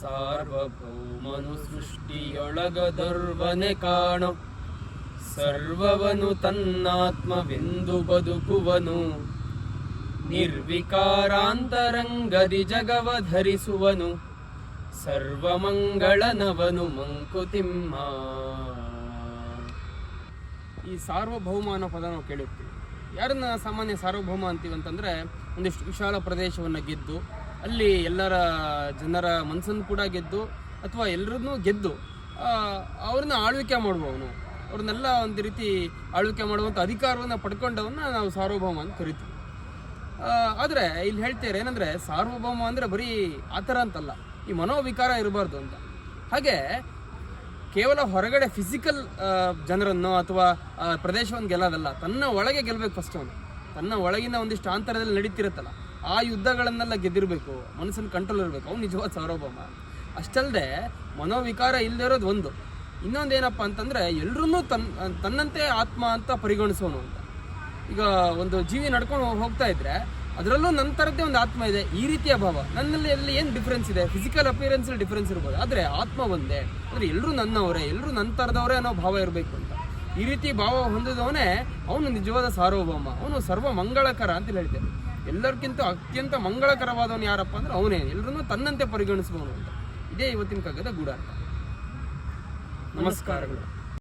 ಸಾರ್ವಭೌಮನು ಸೃಷ್ಟಿಯೊಳಗದೊರ್ವನೆ ಕಾಣ. ಸರ್ವವನು ತನ್ನಾತ್ಮವೆಂದು ಬದುಕುವನು. ನಿರ್ವಿಕಾರಾಂತರಂಗದಿ ಜಗವ ಧರಿಸುವನು. ಸರ್ವಮಂಗಳನವನು ಮಂಕುತಿಮ್ಮ ಈ ಸಾರ್ವಭೌಮ ಅನ್ನೋ ಪದ ನಾವು ಕೇಳಿರ್ತೀವಿ. ಯಾರನ್ನ ಸಾಮಾನ್ಯ ಸಾರ್ವಭೌಮ ಅಂತೀವಿ ಅಂತಂದ್ರೆ ಒಂದಿಷ್ಟು ವಿಶಾಲ ಪ್ರದೇಶವನ್ನು ಗೆದ್ದು ಅಲ್ಲಿ ಎಲ್ಲರ ಜನರ ಮನಸ್ಸನ್ನು ಕೂಡ ಗೆದ್ದು ಅಥವಾ ಎಲ್ಲರನ್ನೂ ಗೆದ್ದು ಅವ್ರನ್ನ ಆಳ್ವಿಕೆ ಮಾಡುವವನು. ಅವ್ರನ್ನೆಲ್ಲ ಒಂದು ರೀತಿ ಆಳ್ವಿಕೆ ಮಾಡುವಂಥ ಅಧಿಕಾರವನ್ನು ಪಡ್ಕೊಂಡವನ್ನ ನಾವು ಸಾರ್ವಭೌಮ ಅಂತ ಕರಿತೀವಿ. ಆದರೆ ಇಲ್ಲಿ ಹೇಳ್ತಾರೆ ಏನಂದರೆ, ಸಾರ್ವಭೌಮ ಅಂದರೆ ಬರೀ ಆ ಥರ ಅಂತಲ್ಲ, ಈ ಮನೋವಿಕಾರ ಇರಬಾರ್ದು ಅಂತ. ಹಾಗೆ ಕೇವಲ ಹೊರಗಡೆ ಫಿಸಿಕಲ್ ಜನರನ್ನು ಅಥವಾ ಪ್ರದೇಶವನ್ನು ಗೆಲ್ಲೋದಲ್ಲ, ತನ್ನ ಒಳಗೆ ಗೆಲ್ಲಬೇಕು ಫಸ್ಟ್ ಅವನು. ತನ್ನ ಒಳಗಿನ ಒಂದಿಷ್ಟು ಅಂತರದಲ್ಲಿ ನಡೀತಿರುತ್ತಲ್ಲ. ಆ ಯುದ್ಧಗಳನ್ನೆಲ್ಲ ಗೆದ್ದಿರಬೇಕು. ಮನಸ್ಸನ್ನು ಕಂಟ್ರೋಲ್ ಇರಬೇಕು. ಅವ್ನು ನಿಜವಾದ ಸಾರ್ವಭೌಮ ಅಷ್ಟಲ್ಲದೆ ಮನೋವಿಕಾರ ಇಲ್ಲದೆ ಇರೋದು ಒಂದು. ಇನ್ನೊಂದೇನಪ್ಪ ಅಂತಂದ್ರೆ ಎಲ್ಲರನ್ನೂ ತನ್ನ ತನ್ನಂತೆ ಆತ್ಮ ಅಂತ ಪರಿಗಣಿಸೋನು ಅಂತ. ಈಗ ಒಂದು ಜೀವಿ ನಡ್ಕೊಂಡು ಹೋಗ್ತಾ ಇದ್ರೆ ಅದರಲ್ಲೂ ನನ್ನ ಥರದ್ದೇ ಒಂದು ಆತ್ಮ ಇದೆ. ಈ ರೀತಿಯ ಭಾವ. ನನ್ನಲ್ಲಿ ಅಲ್ಲಿ ಏನು ಡಿಫ್ರೆನ್ಸ್ ಇದೆ? ಫಿಸಿಕಲ್ ಅಪಿಯರೆನ್ಸ್ ಡಿಫ್ರೆನ್ಸ್ ಇರ್ಬೋದು. ಆದರೆ ಆತ್ಮ ಒಂದೇ. ಅಂದರೆ ಎಲ್ಲರೂ ನನ್ನವರೇ ಎಲ್ಲರೂ ನನ್ನ ಥರದವರೇ ಅನ್ನೋ ಭಾವ ಇರಬೇಕು ಅಂತ. ಈ ರೀತಿ ಭಾವ ಹೊಂದಿದವನೇ ಅವನು ನಿಜವಾದ ಸಾರ್ವಭೌಮ. ಅವನು ಸರ್ವ ಮಂಗಳಕರ ಅಂತ ಹೇಳ್ತೇವೆ ಎಲ್ಲರಿಗಿಂತ ಅತ್ಯಂತ ಮಂಗಳಕರವಾದವನು ಯಾರಪ್ಪ ಅಂದ್ರೆ ಅವನೇ. ಎಲ್ಲರನ್ನೂ ತನ್ನಂತೆ ಪರಿಗಣಿಸುವವನು ಅಂತ. ಇದೇ ಇವತ್ತಿನ ಕಗ್ಗದ ಗೂಢಾರ್ಥ ನಮಸ್ಕಾರಗಳು.